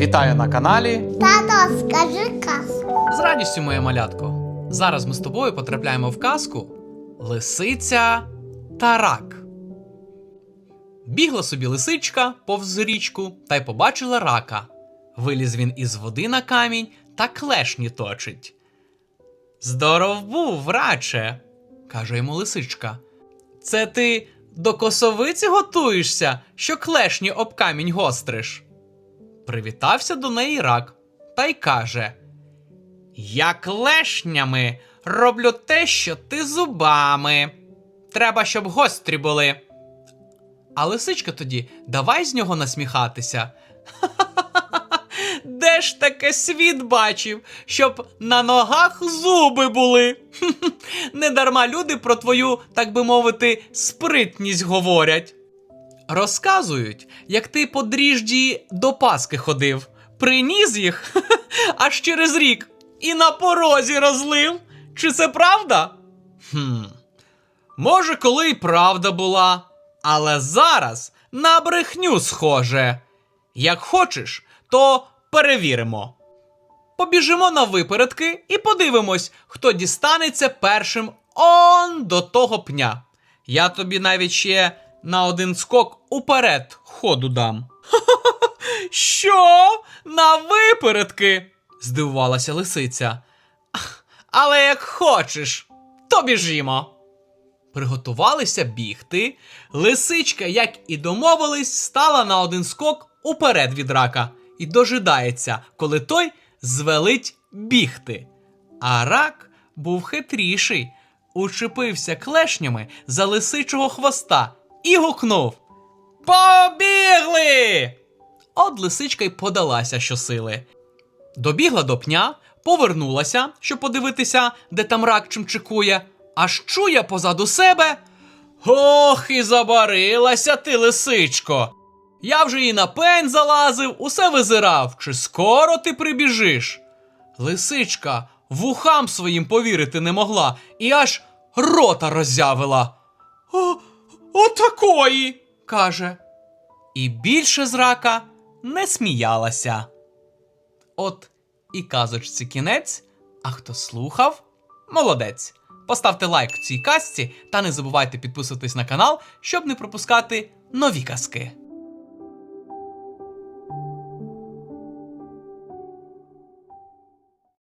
Вітаю на каналі. Тато, скажи казку. З радістю, моє малятко. Зараз ми з тобою потрапляємо в казку Лисиця та рак. Бігла собі лисичка повз річку та й побачила рака. Виліз він із води на камінь та клешні точить. Здоров був, враче, каже йому лисичка. Це ти до косовиці готуєшся, що клешні об камінь гостриш? Привітався до неї рак та й каже: Я клешнями роблю те, що ти зубами. Треба, щоб гострі були. А лисичка тоді давай з нього насміхатися. «Ха-ха-ха-ха! Де ж таке світ бачив, щоб на ногах зуби були? Недарма люди про твою, так би мовити, спритність говорять. Розказують, як ти по дріжджі до Паски ходив, приніс їх аж через рік і на порозі розлив. Чи це правда? Хм. Може, коли й правда була, але зараз на брехню схоже. Як хочеш, то перевіримо. Побіжимо на випередки і подивимось, хто дістанеться першим он до того пня. Я тобі навіть ще на один скок уперед ходу дам. Що? На випередки? здивувалася лисиця. Але як хочеш, то біжімо. Приготувалися бігти. Лисичка, як і домовились, стала на один скок уперед від рака і дожидається, коли той звелить бігти. А рак був хитріший, учепився клешнями за лисичого хвоста і гукнув: Побігли! От лисичка й подалася щосили. Добігла до пня, повернулася, щоб подивитися, де там рак чимчикує, аж чує позаду себе. Ох, і забарилася ти, лисичко. Я вже і на пень залазив, усе визирав, чи скоро ти прибіжиш. Лисичка вухам своїм повірити не могла і аж рота роззявила. О, отакої, каже. І більше зрака не сміялася. От і казочці кінець. А хто слухав, молодець. Поставте лайк цій казці та не забувайте підписуватись на канал, щоб не пропускати нові казки.